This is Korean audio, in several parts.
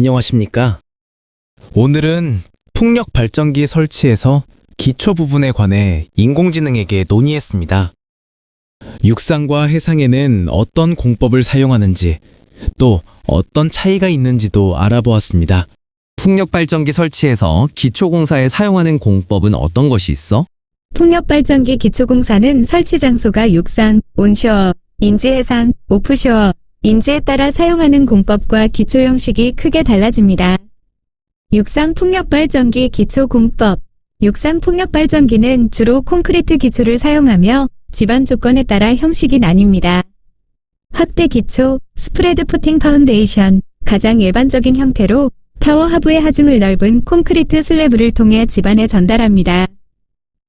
안녕하십니까? 오늘은 풍력 발전기 설치에서 기초 부분에 관해 인공지능에게 논의했습니다. 육상과 해상에는 어떤 공법을 사용하는지, 또 어떤 차이가 있는지도 알아보았습니다. 풍력 발전기 설치에서 기초공사에 사용하는 공법은 어떤 것이 있어? 풍력발전기 기초공사는 설치 장소가 육상, 온쇼어, 인지해상, 오프쇼어, 인지에 따라 사용하는 공법과 기초 형식이 크게 달라집니다. 육상 풍력발전기 기초공법 육상 풍력발전기는 주로 콘크리트 기초를 사용하며 집안 조건에 따라 형식이 나뉩니다. 확대 기초, 스프레드 푸팅 파운데이션, 가장 일반적인 형태로 타워 하부의 하중을 넓은 콘크리트 슬래브를 통해 집안에 전달합니다.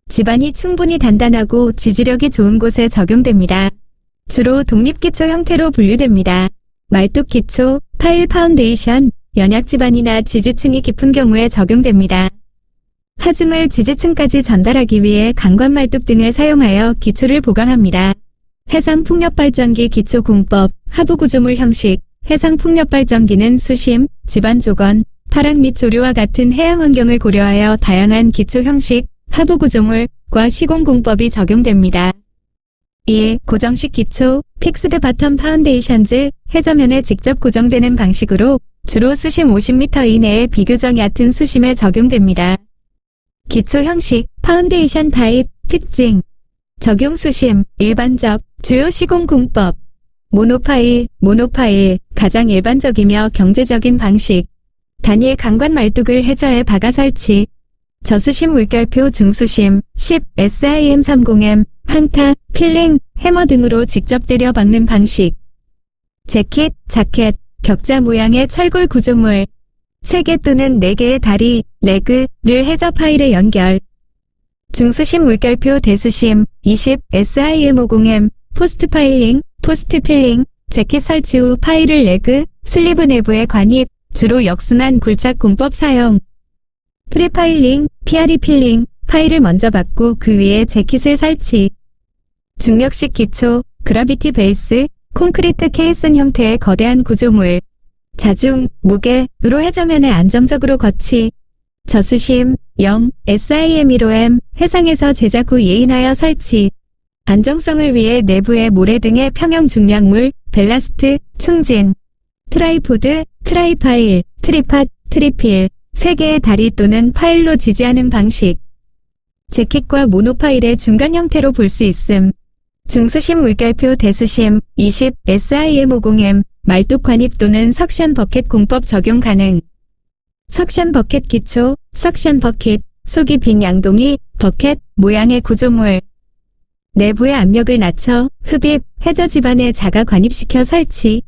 집안이 충분히 단단하고 지지력이 좋은 곳에 적용됩니다. 주로 독립기초 형태로 분류됩니다. 말뚝기초, 파일 파운데이션, 연약 집안이나 지지층이 깊은 경우에 적용됩니다. 하중을 지지층까지 전달하기 위해 강관 말뚝 등을 사용하여 기초를 보강합니다. 해상 풍력 발전기 기초 공법, 하부 구조물 형식, 해상 풍력 발전기는 수심, 집안 조건, 파락 및 조류와 같은 해양 환경을 고려하여 다양한 기초 형식, 하부 구조물과 시공 공법이 적용됩니다. 1. 고정식 기초, 픽스드 바텀 파운데이션즈, 해저면에 직접 고정되는 방식으로 주로 수심 50m 이내에 비교적 얕은 수심에 적용됩니다. 기초 형식, 파운데이션 타입, 특징, 적용 수심, 일반적, 주요 시공 공법, 모노파일, 모노파일, 가장 일반적이며 경제적인 방식, 단일 강관 말뚝을 해저에 박아 설치, 저수심 물결표 중수심, 10, SIM 30M, 항타, 필링, 해머 등으로 직접 때려 박는 방식. 재킷, 자켓, 격자 모양의 철골 구조물. 3개 또는 4개의 다리, 레그를 해저 파일에 연결. 중수심 물결표 대수심, 20, SIM 50M, 포스트 파일링, 포스트 필링, 재킷 설치 후 파일을 레그, 슬리브 내부에 관입, 주로 역순환 굴착 공법 사용. 프리파일링, PRE 필링, 파일을 먼저 받고 그 위에 재킷을 설치. 중력식 기초, 그라비티 베이스, 콘크리트 케이슨 형태의 거대한 구조물. 자중, 무게으로 해저면에 안정적으로 거치. 저수심, 0, SIM 1호M, 해상에서 제작 후 예인하여 설치. 안정성을 위해 내부에 모래 등의 평형 중량물, 벨라스트, 충진. 트라이포드, 트라이파일, 트리팟, 트리필, 3개의 다리 또는 파일로 지지하는 방식. 재킷과 모노파일의 중간 형태로 볼 수 있음. 중수심 물결표 대수심 20 SIM 50M 말뚝 관입 또는 석션 버켓 공법 적용 가능. 석션 버켓 기초, 석션 버킷, 속이 빈 양동이, 버켓, 모양의 구조물. 내부의 압력을 낮춰 흡입, 해저 집안에 자가 관입시켜 설치.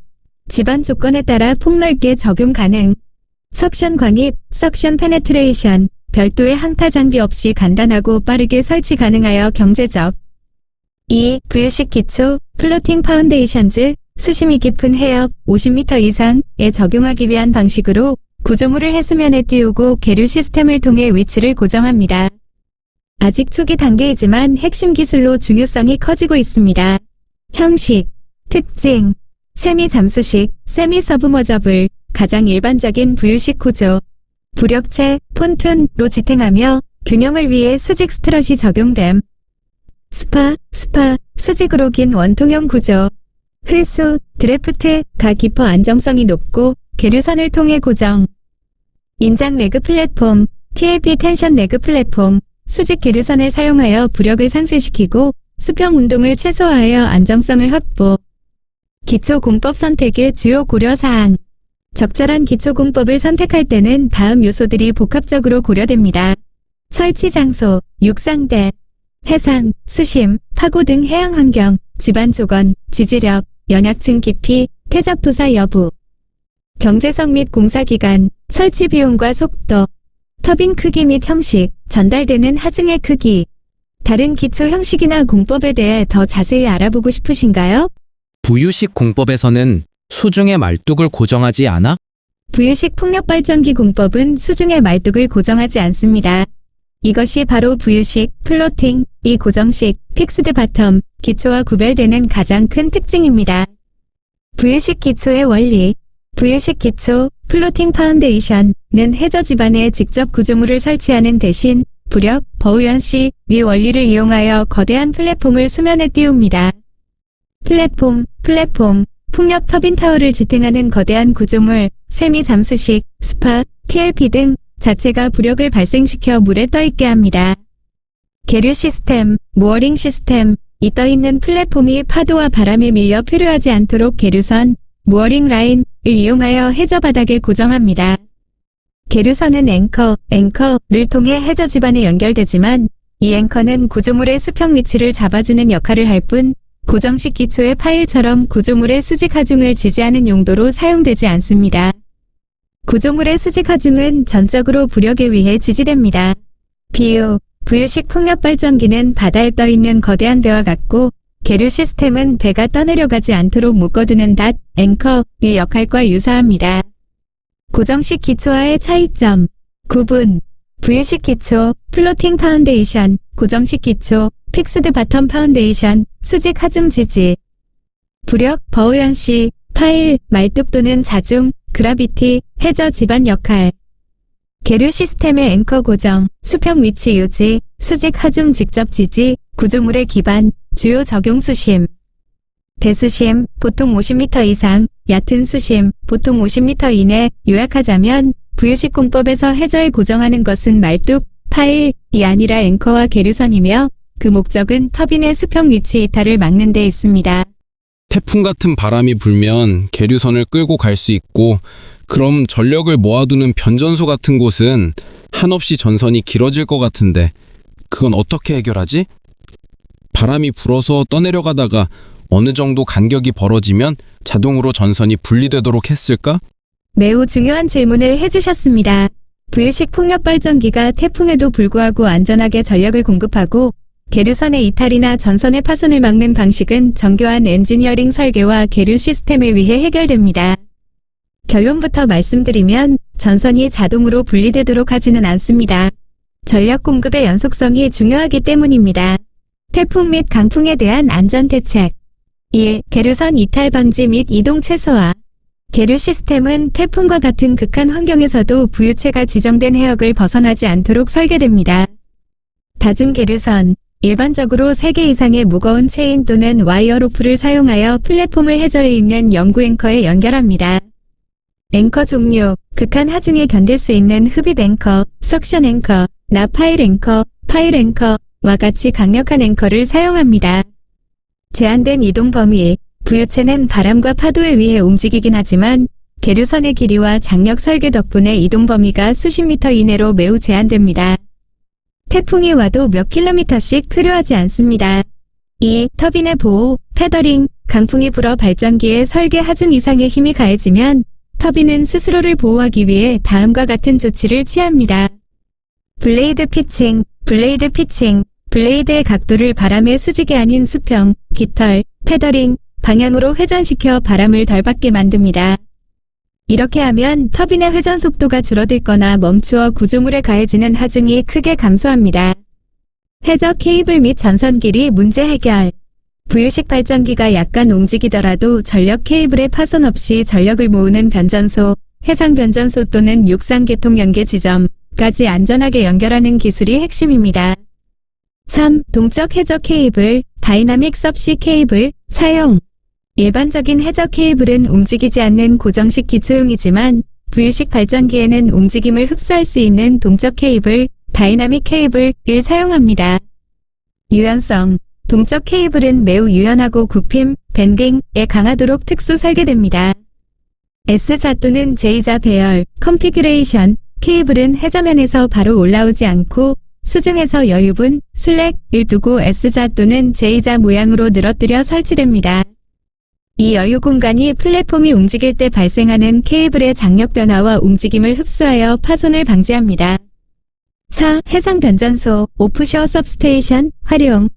집안 조건에 따라 폭넓게 적용 가능. 석션 관입, 석션 페네트레이션, 별도의 항타 장비 없이 간단하고 빠르게 설치 가능하여 경제적. 2. 부유식 기초, 플로팅 파운데이션즈, 수심이 깊은 해역 50m 이상에 적용하기 위한 방식으로 구조물을 해수면에 띄우고 계류 시스템을 통해 위치를 고정합니다. 아직 초기 단계이지만 핵심 기술로 중요성이 커지고 있습니다. 형식, 특징, 세미 잠수식, 세미 서브머저블, 가장 일반적인 부유식 구조, 부력체, 폰툰로 지탱하며 균형을 위해 수직 스트럿이 적용됨. 스파, 스파, 수직으로 긴 원통형 구조. 흘수, 드래프트가 깊어 안정성이 높고 계류선을 통해 고정. 인장 레그 플랫폼, TLP 텐션 레그 플랫폼, 수직 계류선을 사용하여 부력을 상쇄시키고 수평 운동을 최소화하여 안정성을 확보. 기초 공법 선택의 주요 고려사항. 적절한 기초 공법을 선택할 때는 다음 요소들이 복합적으로 고려됩니다. 설치 장소, 육상대, 해상, 수심, 파고 등 해양 환경, 집안 조건, 지지력, 연약층 깊이, 퇴적 도사 여부. 경제성 및 공사 기간, 설치 비용과 속도, 터빈 크기 및 형식, 전달되는 하중의 크기. 다른 기초 형식이나 공법에 대해 더 자세히 알아보고 싶으신가요? 부유식 공법에서는 수중의 말뚝을 고정하지 않아? 부유식 풍력발전기 공법은 수중의 말뚝을 고정하지 않습니다. 이것이 바로 부유식, 플로팅, 이 고정식, 픽스드 바텀, 기초와 구별되는 가장 큰 특징입니다. 부유식 기초의 원리 부유식 기초, 플로팅 파운데이션은 해저 지반에 직접 구조물을 설치하는 대신 부력, 버우연시, 위 원리를 이용하여 거대한 플랫폼을 수면에 띄웁니다. 플랫폼, 플랫폼, 풍력 터빈 타워를 지탱하는 거대한 구조물, 세미 잠수식, 스파, TLP 등 자체가 부력을 발생시켜 물에 떠있게 합니다. 계류 시스템, 무어링 시스템, 이 떠있는 플랫폼이 파도와 바람에 밀려 표류하지 않도록 계류선, 무어링 라인을 이용하여 해저 바닥에 고정합니다. 계류선은 앵커, 앵커를 통해 해저 지반에 연결되지만 이 앵커는 구조물의 수평 위치를 잡아주는 역할을 할 뿐 고정식 기초의 파일처럼 구조물의 수직 하중을 지지하는 용도로 사용되지 않습니다. 구조물의 수직 하중은 전적으로 부력에 의해 지지됩니다. 비유, 부유식 풍력 발전기는 바다에 떠 있는 거대한 배와 같고 계류 시스템은 배가 떠내려가지 않도록 묶어두는 닷, 앵커의 역할과 유사합니다. 고정식 기초와의 차이점 구분 부유식 기초, 플로팅 파운데이션, 고정식 기초, 픽스드 바텀 파운데이션, 수직 하중 지지 부력, 버우연시, 파일, 말뚝 또는 자중, 그라비티, 해저 지반 역할 계류 시스템의 앵커 고정, 수평 위치 유지, 수직 하중 직접 지지, 구조물의 기반, 주요 적용 수심. 대수심, 보통 50m 이상, 얕은 수심, 보통 50m 이내, 요약하자면, 부유식 공법에서 해저에 고정하는 것은 말뚝, 파일이 아니라 앵커와 계류선이며, 그 목적은 터빈의 수평 위치 이탈을 막는 데 있습니다. 태풍 같은 바람이 불면 계류선을 끌고 갈 수 있고 그럼 전력을 모아두는 변전소 같은 곳은 한없이 전선이 길어질 것 같은데 그건 어떻게 해결하지? 바람이 불어서 떠내려가다가 어느 정도 간격이 벌어지면 자동으로 전선이 분리되도록 했을까? 매우 중요한 질문을 해주셨습니다. 부유식 풍력 발전기가 태풍에도 불구하고 안전하게 전력을 공급하고 계류선의 이탈이나 전선의 파손을 막는 방식은 정교한 엔지니어링 설계와 계류 시스템에 의해 해결됩니다. 결론부터 말씀드리면 전선이 자동으로 분리되도록 하지는 않습니다. 전력 공급의 연속성이 중요하기 때문입니다. 태풍 및 강풍에 대한 안전 대책 1. 계류선 이탈 방지 및 이동 최소화 계류 시스템은 태풍과 같은 극한 환경에서도 부유체가 지정된 해역을 벗어나지 않도록 설계됩니다. 다중 계류선 일반적으로 3개 이상의 무거운 체인 또는 와이어 로프를 사용하여 플랫폼을 해저에 있는 연구 앵커에 연결합니다. 앵커 종류, 극한 하중에 견딜 수 있는 흡입 앵커, 석션 앵커, 나 파일 앵커, 파일 앵커와 같이 강력한 앵커를 사용합니다. 제한된 이동 범위, 부유체는 바람과 파도에 의해 움직이긴 하지만 계류선의 길이와 장력 설계 덕분에 이동 범위가 수십 미터 이내로 매우 제한됩니다. 태풍이 와도 몇 킬로미터씩 필요하지 않습니다. 2. 터빈의 보호, 패더링, 강풍이 불어 발전기의 설계 하중 이상의 힘이 가해지면 터빈은 스스로를 보호하기 위해 다음과 같은 조치를 취합니다. 블레이드 피칭, 블레이드 피칭, 블레이드의 각도를 바람의 수직이 아닌 수평, 깃털, 패더링, 방향으로 회전시켜 바람을 덜 받게 만듭니다. 이렇게 하면 터빈의 회전 속도가 줄어들거나 멈추어 구조물에 가해지는 하중이 크게 감소합니다. 해저 케이블 및 전선 길이 문제 해결. 부유식 발전기가 약간 움직이더라도 전력 케이블의 파손 없이 전력을 모으는 변전소, 해상 변전소 또는 육상 계통 연계 지점까지 안전하게 연결하는 기술이 핵심입니다. 3. 동적 해저 케이블, 다이나믹 섭씨 케이블, 사용. 일반적인 해저 케이블은 움직이지 않는 고정식 기초용이지만 부유식 발전기에는 움직임을 흡수할 수 있는 동적 케이블, 다이나믹 케이블을 사용합니다. 유연성 동적 케이블은 매우 유연하고 굽힘, 밴딩에 강하도록 특수 설계됩니다. S자 또는 J자 배열, 컨피규레이션, 케이블은 해저면에서 바로 올라오지 않고 수중에서 여유분, 슬랙을 두고 S자 또는 J자 모양으로 늘어뜨려 설치됩니다. 이 여유 공간이 플랫폼이 움직일 때 발생하는 케이블의 장력 변화와 움직임을 흡수하여 파손을 방지합니다. 4. 해상 변전소, 오프쇼어 सब스테이션, 활용.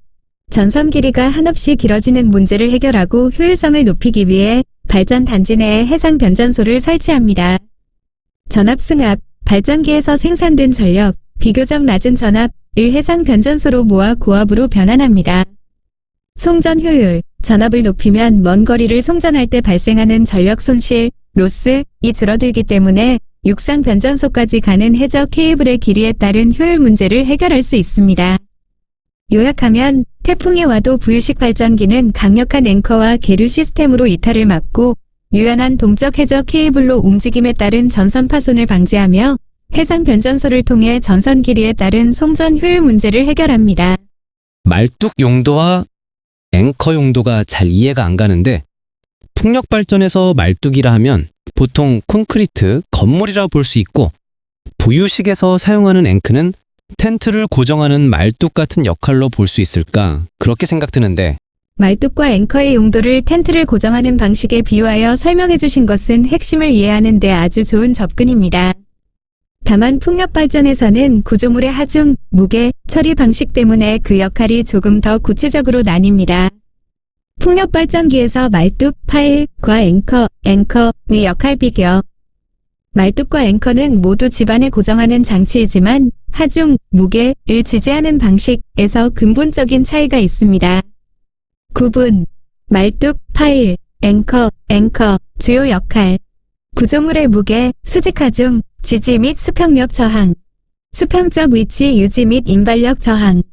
전선 길이가 한없이 길어지는 문제를 해결하고 효율성을 높이기 위해 발전 단지 내에 해상 변전소를 설치합니다. 전압 승합, 발전기에서 생산된 전력, 비교적 낮은 전압 을 해상 변전소로 모아 고압으로 변환합니다. 송전 효율, 전압을 높이면 먼 거리를 송전할 때 발생하는 전력 손실 로스 이 줄어들기 때문에 육상 변전소까지 가는 해저 케이블의 길이에 따른 효율 문제를 해결할 수 있습니다. 요약하면 태풍이 와도 부유식 발전기는 강력한 앵커와 계류 시스템으로 이탈을 막고 유연한 동적 해저 케이블로 움직임에 따른 전선 파손을 방지하며 해상 변전소를 통해 전선 길이에 따른 송전 효율 문제를 해결합니다. 말뚝 용도와 앵커 용도가 잘 이해가 안 가는데 풍력 발전에서 말뚝이라 하면 보통 콘크리트, 건물이라 볼 수 있고 부유식에서 사용하는 앵크는 텐트를 고정하는 말뚝 같은 역할로 볼 수 있을까 그렇게 생각드는데 말뚝과 앵커의 용도를 텐트를 고정하는 방식에 비유하여 설명해 주신 것은 핵심을 이해하는 데 아주 좋은 접근입니다. 다만 풍력 발전에서는 구조물의 하중, 무게, 처리 방식 때문에 그 역할이 조금 더 구체적으로 나뉩니다. 풍력 발전기에서 말뚝, 파일과 앵커, 앵커의 역할 비교. 말뚝과 앵커는 모두 집안에 고정하는 장치이지만 하중, 무게를 지지하는 방식에서 근본적인 차이가 있습니다. 구분, 말뚝, 파일, 앵커, 앵커, 주요 역할, 구조물의 무게, 수직 하중, 지지 및 수평력 저항, 수평적 위치 유지 및 인발력 저항,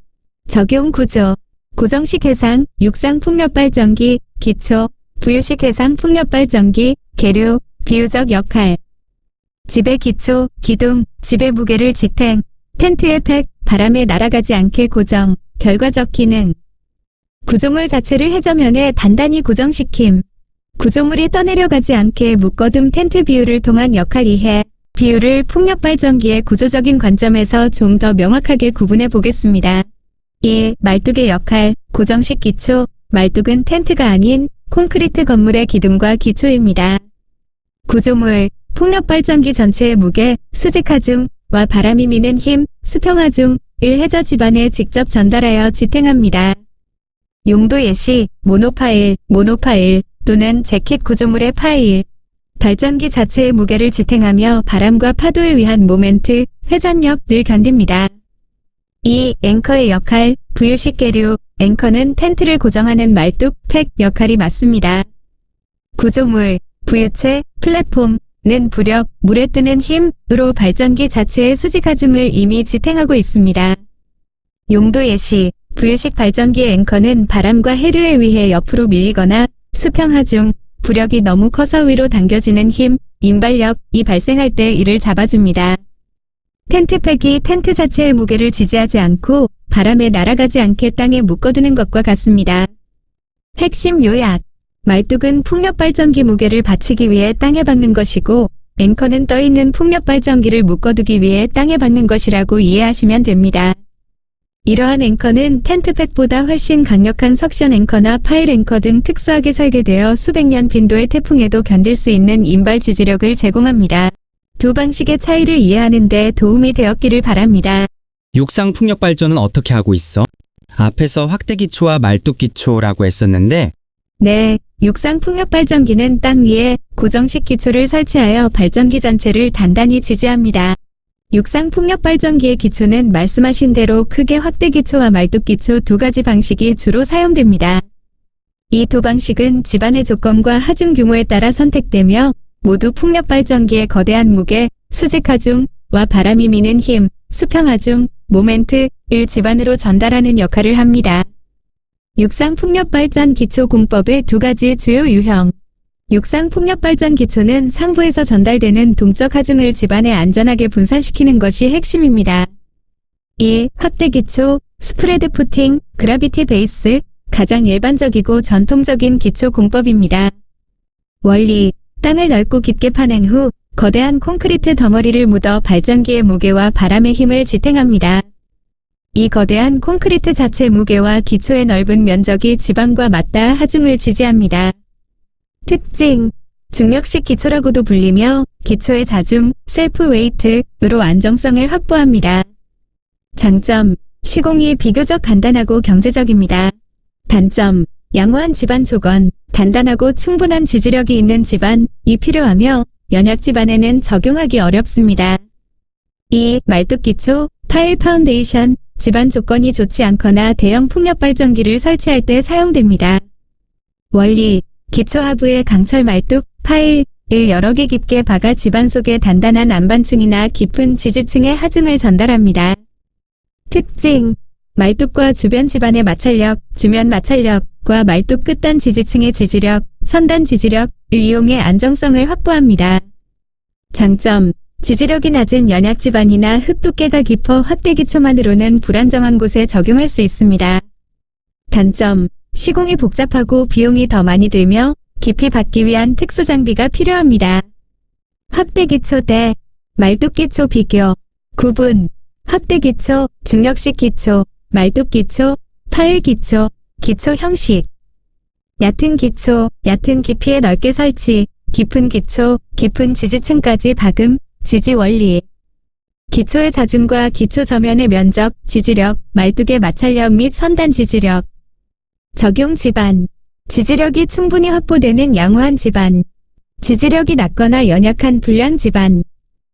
적용 구조, 고정식 해상, 육상 풍력 발전기, 기초, 부유식 해상 풍력 발전기, 계류, 비유적 역할, 집의 기초, 기둥, 집의 무게를 지탱, 텐트의 팩, 바람에 날아가지 않게 고정, 결과적 기능, 구조물 자체를 해저면에 단단히 고정시킴. 구조물이 떠내려가지 않게 묶어둠 텐트 비율을 통한 역할 이해. 비율을 풍력 발전기의 구조적인 관점에서 좀 더 명확하게 구분해 보겠습니다. 1. 말뚝의 역할, 고정식 기초. 말뚝은 텐트가 아닌 콘크리트 건물의 기둥과 기초입니다. 구조물, 풍력 발전기 전체의 무게, 수직 하 중과 바람이 미는 힘, 수평 하 중 을 해저 집안에 직접 전달하여 지탱합니다. 용도 예시, 모노파일, 모노파일 또는 재킷 구조물의 파일. 발전기 자체의 무게를 지탱하며 바람과 파도에 의한 모멘트, 회전력을 견딥니다. 2. 앵커의 역할, 부유식 계류. 앵커는 텐트를 고정하는 말뚝, 팩 역할이 맞습니다. 구조물, 부유체, 플랫폼은 부력, 물에 뜨는 힘으로 발전기 자체의 수직 하중을 이미 지탱하고 있습니다. 용도 예시, 부유식 발전기의 앵커는 바람과 해류에 의해 옆으로 밀리거나 수평하중, 부력이 너무 커서 위로 당겨지는 힘, 인발력이 발생할 때 이를 잡아줍니다. 텐트팩이 텐트 자체의 무게를 지지하지 않고 바람에 날아가지 않게 땅에 묶어두는 것과 같습니다. 핵심 요약. 말뚝은 풍력 발전기 무게를 받치기 위해 땅에 박는 것이고 앵커는 떠있는 풍력 발전기를 묶어두기 위해 땅에 박는 것이라고 이해하시면 됩니다. 이러한 앵커는 텐트팩보다 훨씬 강력한 석션 앵커나 파일 앵커 등 특수하게 설계되어 수백 년 빈도의 태풍에도 견딜 수 있는 인발 지지력을 제공합니다. 두 방식의 차이를 이해하는 데 도움이 되었기를 바랍니다. 육상 풍력 발전은 어떻게 하고 있어? 앞에서 확대 기초와 말뚝 기초라고 했었는데 네, 육상 풍력 발전기는 땅 위에 고정식 기초를 설치하여 발전기 전체를 단단히 지지합니다. 육상 풍력 발전기의 기초는 말씀하신 대로 크게 확대 기초와 말뚝 기초 두 가지 방식이 주로 사용됩니다. 이 두 방식은 집안의 조건과 하중 규모에 따라 선택되며 모두 풍력 발전기의 거대한 무게, 수직 하중과 바람이 미는 힘, 수평 하중, 모멘트를 집안으로 전달하는 역할을 합니다. 육상 풍력 발전 기초 공법의 두 가지 주요 유형. 육상 풍력 발전 기초는 상부에서 전달되는 동적 하중을 집안에 안전하게 분산시키는 것이 핵심입니다. 1. 확대 기초, 스프레드 푸팅, 그라비티 베이스, 가장 일반적이고 전통적인 기초 공법입니다. 원리, 땅을 넓고 깊게 파낸 후 거대한 콘크리트 덩어리를 묻어 발전기의 무게와 바람의 힘을 지탱합니다. 이 거대한 콘크리트 자체 무게와 기초의 넓은 면적이 지방과 맞닿아 하중을 지지합니다. 특징 중력식 기초라고도 불리며 기초의 자중, 셀프 웨이트로 안정성을 확보합니다. 장점 시공이 비교적 간단하고 경제적입니다. 단점 양호한 집안 조건, 단단하고 충분한 지지력이 있는 집안이 필요하며 연약 집안에는 적용하기 어렵습니다. 2. 말뚝 기초, 파일 파운데이션, 집안 조건이 좋지 않거나 대형 풍력 발전기를 설치할 때 사용됩니다. 원리, 기초 하부의 강철 말뚝, 파일의 여러 개 깊게 박아 집안 속에 단단한 안반층이나 깊은 지지층의 하중을 전달합니다. 특징 말뚝과 주변 집안의 마찰력, 주면 마찰력과 말뚝 끝단 지지층의 지지력, 선단 지지력을 이용해 안정성을 확보합니다. 장점 지지력이 낮은 연약 집안이나 흙 두께가 깊어 확대 기초만으로는 불안정한 곳에 적용할 수 있습니다. 단점 시공이 복잡하고 비용이 더 많이 들며 깊이 받기 위한 특수 장비가 필요합니다. 확대 기초 대 말뚝 기초 비교. 구분. 확대 기초, 중력식 기초, 말뚝 기초, 파일 기초, 기초 형식. 얕은 기초, 얕은 깊이에 넓게 설치, 깊은 기초, 깊은 지지층까지 박음, 지지 원리. 기초의 자중과 기초 저면의 면적, 지지력, 말뚝의 마찰력 및 선단 지지력 적용 집안. 지지력이 충분히 확보되는 양호한 집안. 지지력이 낮거나 연약한 불량 집안.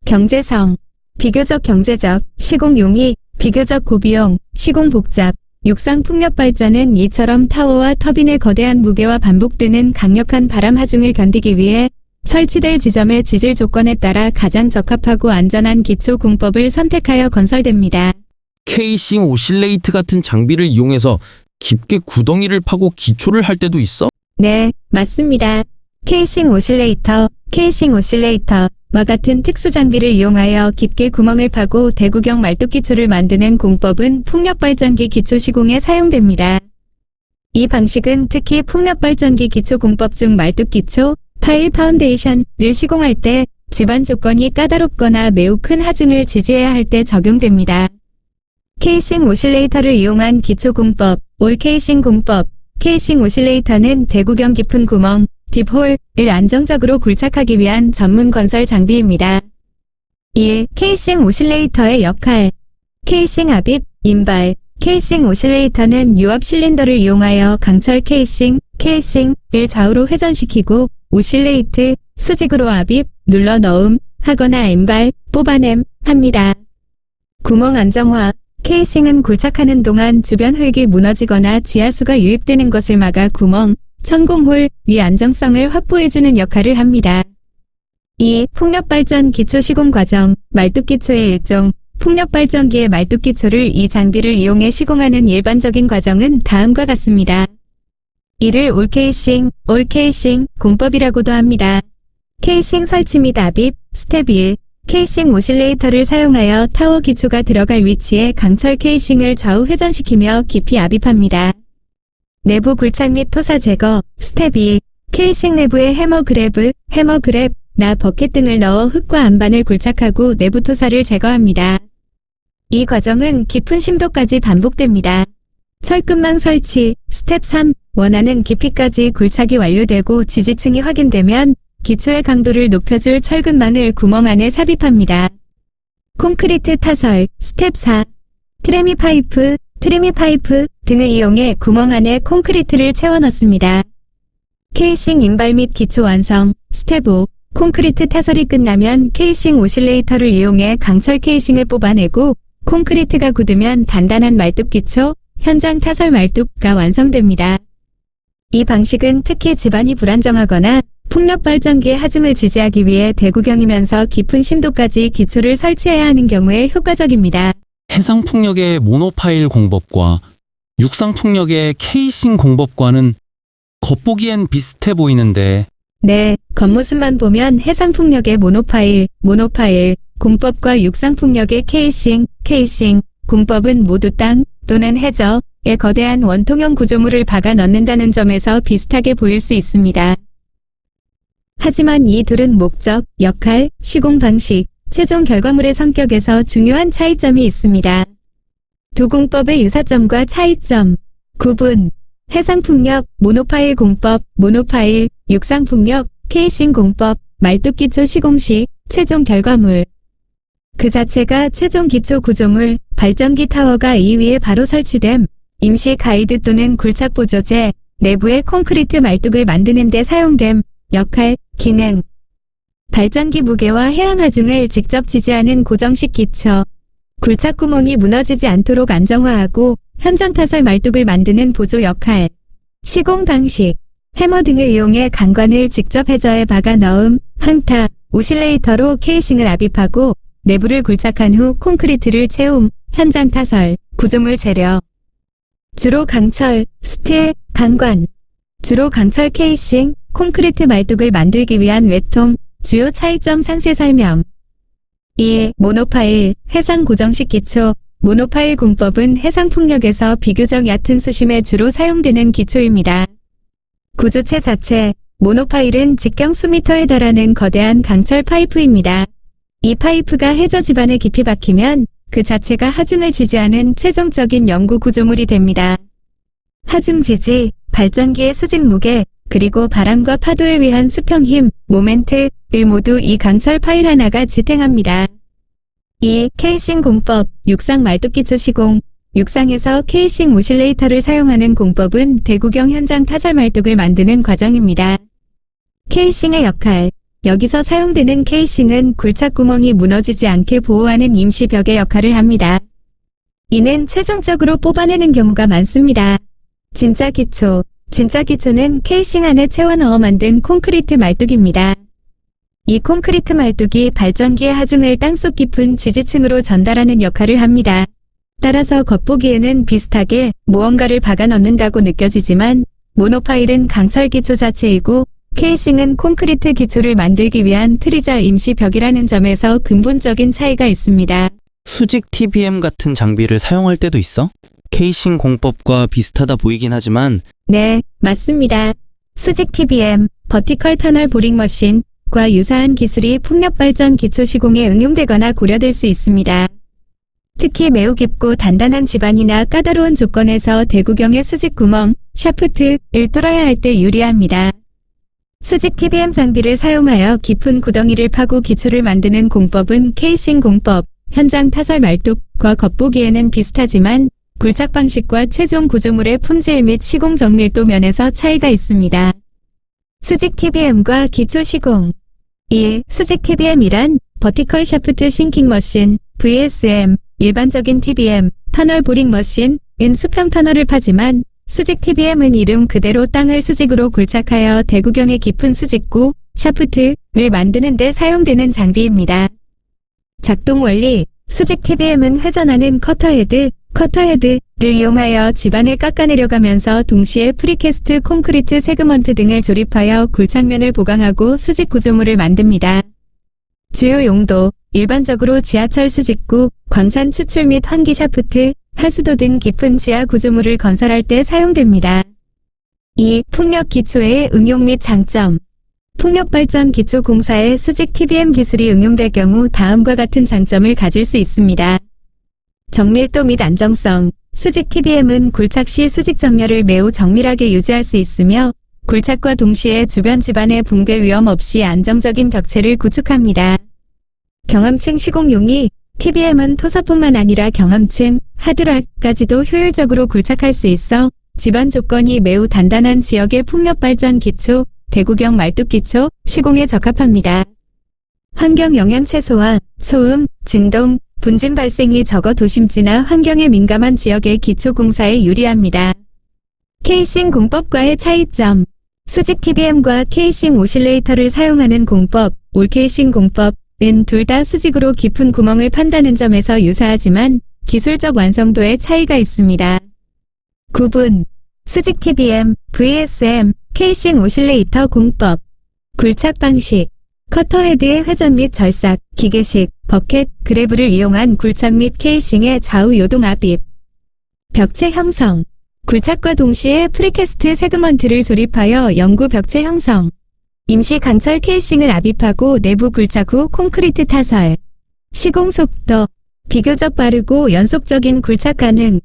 경제성. 비교적 경제적, 시공 용이, 비교적 고비용, 시공 복잡, 육상 풍력 발전은 이처럼 타워와 터빈의 거대한 무게와 반복되는 강력한 바람 하중을 견디기 위해 설치될 지점의 지질 조건에 따라 가장 적합하고 안전한 기초 공법을 선택하여 건설됩니다. 케이싱 오실레이트 같은 장비를 이용해서 깊게 구덩이를 파고 기초를 할 때도 있어? 네, 맞습니다. 케이싱 오실레이터, 케이싱 오실레이터와 같은 특수 장비를 이용하여 깊게 구멍을 파고 대구경 말뚝 기초를 만드는 공법은 풍력발전기 기초 시공에 사용됩니다. 이 방식은 특히 풍력발전기 기초 공법 중 말뚝 기초, 파일 파운데이션을 시공할 때 집안 조건이 까다롭거나 매우 큰 하중을 지지해야 할 때 적용됩니다. 케이싱 오실레이터를 이용한 기초 공법, 올 케이싱 공법, 케이싱 오실레이터는 대구경 깊은 구멍, 딥홀을 안정적으로 굴착하기 위한 전문 건설 장비입니다. 1. 케이싱 오실레이터의 역할 케이싱 압입, 인발 케이싱 오실레이터는 유압 실린더를 이용하여 강철 케이싱, 케이싱을 좌우로 회전시키고 오실레이트, 수직으로 압입, 눌러 넣음, 하거나 인발, 뽑아냄, 합니다. 구멍 안정화 케이싱은 굴착하는 동안 주변 흙이 무너지거나 지하수가 유입되는 것을 막아 구멍, 천공홀 위 안정성을 확보해주는 역할을 합니다. 2. 풍력발전 기초 시공 과정, 말뚝 기초의 일종, 풍력발전기의 말뚝 기초를 이 장비를 이용해 시공하는 일반적인 과정은 다음과 같습니다. 이를 올케이싱, 올케이싱 공법이라고도 합니다. 케이싱 설치 및 압입, 스텝 1, 케이싱 오실레이터를 사용하여 타워 기초가 들어갈 위치에 강철 케이싱을 좌우 회전시키며 깊이 압입합니다. 내부 굴착 및 토사 제거, 스텝 2, 케이싱 내부에 해머 그래브, 해머 그랩, 나 버켓 등을 넣어 흙과 안반을 굴착하고 내부 토사를 제거합니다. 이 과정은 깊은 심도까지 반복됩니다. 철근망 설치, 스텝 3, 원하는 깊이까지 굴착이 완료되고 지지층이 확인되면 기초의 강도를 높여줄 철근망을 구멍 안에 삽입합니다. 콘크리트 타설, 스텝 4, 트레미 파이프, 트레미 파이프 등을 이용해 구멍 안에 콘크리트를 채워 넣습니다. 케이싱 인발 및 기초 완성, 스텝 5, 콘크리트 타설이 끝나면 케이싱 오실레이터를 이용해 강철 케이싱을 뽑아내고 콘크리트가 굳으면 단단한 말뚝 기초, 현장 타설 말뚝가 완성됩니다. 이 방식은 특히 집안이 불안정하거나 풍력 발전기의 하중을 지지하기 위해 대구경이면서 깊은 심도까지 기초를 설치해야 하는 경우에 효과적입니다. 해상 풍력의 모노파일 공법과 육상 풍력의 케이싱 공법과는 겉보기엔 비슷해 보이는데 네, 겉모습만 보면 해상풍력의 모노파일, 모노파일, 공법과 육상풍력의 케이싱, 케이싱, 공법은 모두 땅 또는 해저에 거대한 원통형 구조물을 박아 넣는다는 점에서 비슷하게 보일 수 있습니다. 하지만 이 둘은 목적, 역할, 시공 방식, 최종 결과물의 성격에서 중요한 차이점이 있습니다. 두 공법의 유사점과 차이점, 구분, 해상풍력, 모노파일 공법, 모노파일, 육상풍력, 케이싱 공법, 말뚝기초 시공식, 최종 결과물. 그 자체가 최종 기초 구조물, 발전기 타워가 이 위에 바로 설치됨, 임시 가이드 또는 굴착 보조제, 내부의 콘크리트 말뚝을 만드는 데 사용됨, 역할, 기능. 발전기 무게와 해양 하중을 직접 지지하는 고정식 기초. 굴착 구멍이 무너지지 않도록 안정화하고 현장 타설 말뚝을 만드는 보조 역할. 시공 방식. 해머 등을 이용해 강관을 직접 해저에 박아 넣음, 항타, 오실레이터로 케이싱을 압입하고 내부를 굴착한 후 콘크리트를 채움, 현장 타설, 구조물 재려. 주로 강철, 스틸, 강관. 주로 강철 케이싱, 콘크리트 말뚝을 만들기 위한 외통, 주요 차이점 상세 설명. 1. 모노파일, 해상 고정식 기초. 모노파일 공법은 해상 풍력에서 비교적 얕은 수심에 주로 사용되는 기초입니다. 구조체 자체, 모노파일은 직경 수미터에 달하는 거대한 강철 파이프입니다. 이 파이프가 해저 지반에 깊이 박히면 그 자체가 하중을 지지하는 최종적인 연구 구조물이 됩니다. 하중 지지, 발전기의 수직 무게, 그리고 바람과 파도에 의한 수평 힘, 모멘트를 모두 이 강철 파일 하나가 지탱합니다. 2. 케이싱 공법, 육상 말뚝기초 시공, 육상에서 케이싱 오실레이터를 사용하는 공법은 대구경 현장 타설 말뚝을 만드는 과정입니다. 케이싱의 역할 여기서 사용되는 케이싱은 굴착 구멍이 무너지지 않게 보호하는 임시 벽의 역할을 합니다. 이는 최종적으로 뽑아내는 경우가 많습니다. 진짜 기초 진짜 기초는 케이싱 안에 채워 넣어 만든 콘크리트 말뚝입니다. 이 콘크리트 말뚝이 발전기의 하중을 땅속 깊은 지지층으로 전달하는 역할을 합니다. 따라서 겉보기에는 비슷하게 무언가를 박아 넣는다고 느껴지지만 모노파일은 강철 기초 자체이고 케이싱은 콘크리트 기초를 만들기 위한 트리자 임시 벽이라는 점에서 근본적인 차이가 있습니다. 수직 TBM 같은 장비를 사용할 때도 있어? 케이싱 공법과 비슷하다 보이긴 하지만 네, 맞습니다. 수직 TBM, 버티컬 터널 보링 머신과 유사한 기술이 풍력 발전 기초 시공에 응용되거나 고려될 수 있습니다. 특히 매우 깊고 단단한 집안이나 까다로운 조건에서 대구경의 수직 구멍, 샤프트를 뚫어야 할 때 유리합니다. 수직 TBM 장비를 사용하여 깊은 구덩이를 파고 기초를 만드는 공법은 케이싱 공법, 현장 타설 말뚝과 겉보기에는 비슷하지만 굴착 방식과 최종 구조물의 품질 및 시공 정밀도 면에서 차이가 있습니다. 수직 TBM과 기초 시공 1. 수직 TBM이란 버티컬 샤프트 싱킹 머신, VSM, 일반적인 TBM, 터널 보링 머신은 수평 터널을 파지만 수직 TBM은 이름 그대로 땅을 수직으로 굴착하여 대구경의 깊은 수직구, 샤프트를 만드는 데 사용되는 장비입니다. 작동 원리 수직 TBM은 회전하는 커터헤드, 커터헤드를 이용하여 집안을 깎아내려가면서 동시에 프리캐스트 콘크리트 세그먼트 등을 조립하여 굴착면을 보강하고 수직 구조물을 만듭니다. 주요 용도, 일반적으로 지하철 수직구, 광산 추출 및 환기 샤프트, 하수도 등 깊은 지하 구조물을 건설할 때 사용됩니다. 2. 풍력 기초의 응용 및 장점 풍력발전 기초공사에 수직 TBM 기술이 응용될 경우 다음과 같은 장점을 가질 수 있습니다. 정밀도 및 안정성 수직 TBM은 굴착 시 수직 정렬을 매우 정밀하게 유지할 수 있으며 굴착과 동시에 주변 집안의 붕괴 위험 없이 안정적인 벽체를 구축합니다. 경함층 시공용이 TBM은 토사뿐만 아니라 경함층, 하드락까지도 효율적으로 굴착할 수 있어 집안 조건이 매우 단단한 지역의 풍력 발전 기초, 대구경 말뚝 기초, 시공에 적합합니다. 환경 영향 최소화, 소음, 진동, 분진 발생이 적어 도심지나 환경에 민감한 지역의 기초 공사에 유리합니다. 케이싱 공법과의 차이점 수직 TBM과 케이싱 오실레이터를 사용하는 공법, 올케이싱 공법은 둘 다 수직으로 깊은 구멍을 판다는 점에서 유사하지만 기술적 완성도에 차이가 있습니다. 구분 수직 TBM, VSM, 케이싱 오실레이터 공법 굴착 방식 커터헤드의 회전 및 절삭, 기계식, 버켓, 그래브를 이용한 굴착 및 케이싱의 좌우 요동 압입. 벽체 형성. 굴착과 동시에 프리캐스트 세그먼트를 조립하여 영구 벽체 형성. 임시 강철 케이싱을 압입하고 내부 굴착 후 콘크리트 타설. 시공 속도. 비교적 빠르고 연속적인 굴착 가능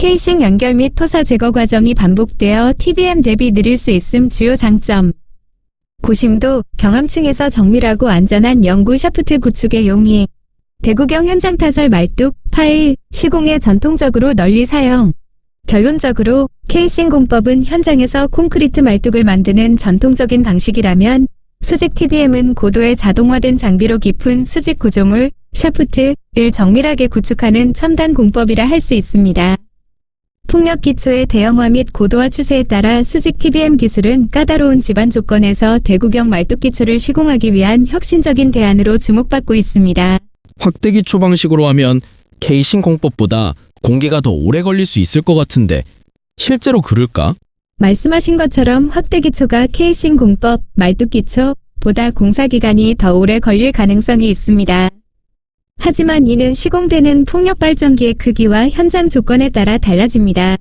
케이싱 연결 및 토사 제거 과정이 반복되어 TBM 대비 느릴 수 있음 주요 장점. 고심도 경함층에서 정밀하고 안전한 연구 샤프트 구축의 용이. 대구경 현장 타설 말뚝, 파일, 시공에 전통적으로 널리 사용. 결론적으로 케이싱 공법은 현장에서 콘크리트 말뚝을 만드는 전통적인 방식이라면 수직 TBM은 고도의 자동화된 장비로 깊은 수직 구조물, 샤프트를 정밀하게 구축하는 첨단 공법이라 할 수 있습니다. 풍력 기초의 대형화 및 고도화 추세에 따라 수직 TBM 기술은 까다로운 집안 조건에서 대구경 말뚝 기초를 시공하기 위한 혁신적인 대안으로 주목받고 있습니다. 확대 기초 방식으로 하면 케이싱 공법보다 공기가 더 오래 걸릴 수 있을 것 같은데 실제로 그럴까? 말씀하신 것처럼 확대 기초가 케이싱 공법, 말뚝 기초보다 공사 기간이 더 오래 걸릴 가능성이 있습니다. 하지만 이는 시공되는 풍력 발전기의 크기와 현장 조건에 따라 달라집니다.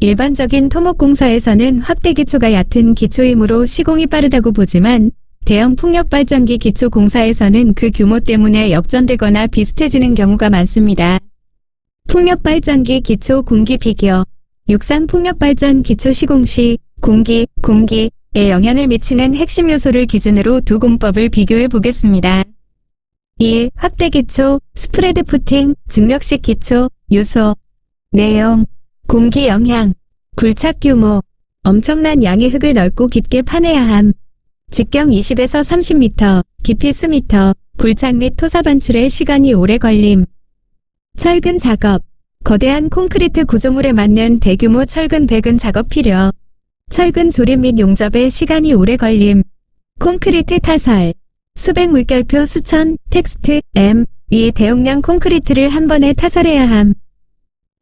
일반적인 토목 공사에서는 확대 기초가 얕은 기초이므로 시공이 빠르다고 보지만 대형 풍력 발전기 기초 공사에서는 그 규모 때문에 역전되거나 비슷해지는 경우가 많습니다. 풍력 발전기 기초 공기 비교 육상 풍력 발전 기초 시공 시 공기, 공기에 영향을 미치는 핵심 요소를 기준으로 두 공법을 비교해 보겠습니다. 1. 확대 기초, 스프레드 푸팅, 중력식 기초, 요소, 내용, 공기 영향, 굴착 규모, 엄청난 양의 흙을 넓고 깊게 파내야 함, 직경 20에서 30m, 깊이 수미터, 굴착 및 토사 반출에 시간이 오래 걸림, 철근 작업, 거대한 콘크리트 구조물에 맞는 대규모 철근 배근 작업 필요, 철근 조립 및 용접에 시간이 오래 걸림, 콘크리트 타설, 수백 물결표 수천, 텍스트, M, 이 대용량 콘크리트를 한 번에 타설해야 함.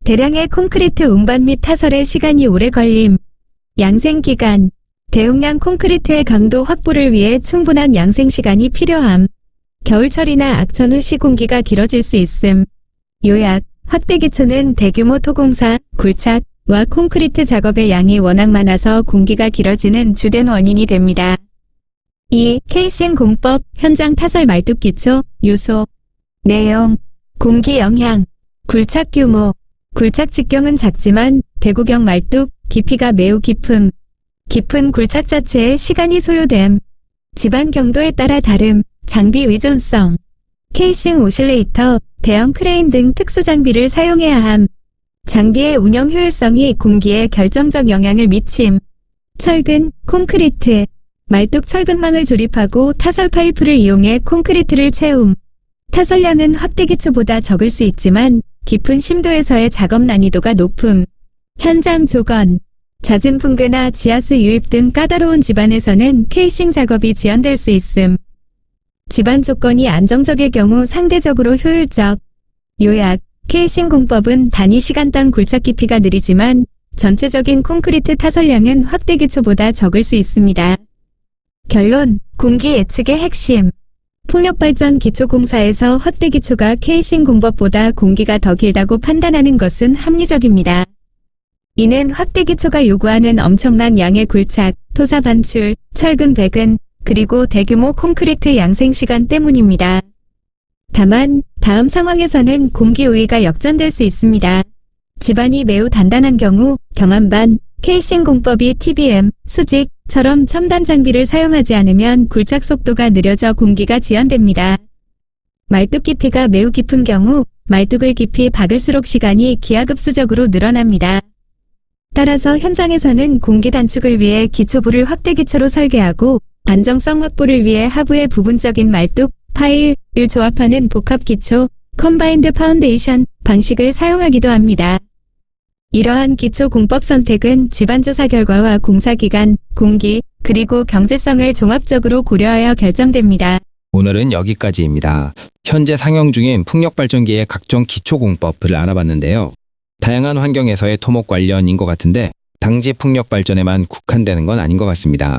대량의 콘크리트 운반 및 타설에 시간이 오래 걸림. 양생 기간. 대용량 콘크리트의 강도 확보를 위해 충분한 양생 시간이 필요함. 겨울철이나 악천 후 시공기가 길어질 수 있음. 요약. 확대 기초는 대규모 토공사, 굴착과 콘크리트 작업의 양이 워낙 많아서 공기가 길어지는 주된 원인이 됩니다. 2. 케이싱 공법, 현장 타설 말뚝 기초, 요소, 내용, 공기 영향, 굴착 규모, 굴착 직경은 작지만 대구경 말뚝, 깊이가 매우 깊음, 깊은 굴착 자체에 시간이 소요됨, 집안 경도에 따라 다름, 장비 의존성, 케이싱 오실레이터, 대형 크레인 등 특수 장비를 사용해야 함, 장비의 운영 효율성이 공기에 결정적 영향을 미침, 철근, 콘크리트, 말뚝 철근망을 조립하고 타설 파이프를 이용해 콘크리트를 채움. 타설량은 확대 기초보다 적을 수 있지만 깊은 심도에서의 작업 난이도가 높음. 현장 조건. 잦은 풍계나 지하수 유입 등 까다로운 집안에서는 케이싱 작업이 지연될 수 있음. 집안 조건이 안정적일 경우 상대적으로 효율적. 요약. 케이싱 공법은 단위 시간당 굴착 깊이가 느리지만 전체적인 콘크리트 타설량은 확대 기초보다 적을 수 있습니다. 결론, 공기 예측의 핵심. 풍력발전 기초공사에서 확대 기초가 케이싱 공법보다 공기가 더 길다고 판단하는 것은 합리적입니다. 이는 확대 기초가 요구하는 엄청난 양의 굴착, 토사 반출, 철근 배근, 그리고 대규모 콘크리트 양생 시간 때문입니다. 다만, 다음 상황에서는 공기 우위가 역전될 수 있습니다. 집안이 매우 단단한 경우, 경함반, 케이싱 공법이 TBM, 수직 처럼 첨단 장비를 사용하지 않으면 굴착 속도가 느려져 공기가 지연됩니다. 말뚝 깊이가 매우 깊은 경우 말뚝을 깊이 박을수록 시간이 기하급수적으로 늘어납니다. 따라서 현장에서는 공기 단축을 위해 기초부를 확대 기초로 설계하고 안정성 확보를 위해 하부의 부분적인 말뚝, 파일을 조합하는 복합 기초, 컴바인드 파운데이션 방식을 사용하기도 합니다. 이러한 기초 공법 선택은 집안조사 결과와 공사기간, 공기, 그리고 경제성을 종합적으로 고려하여 결정됩니다. 오늘은 여기까지입니다. 현재 상영 중인 풍력발전기의 각종 기초공법을 알아봤는데요. 다양한 환경에서의 토목 관련인 것 같은데 당지 풍력 발전에만 국한되는 건 아닌 것 같습니다.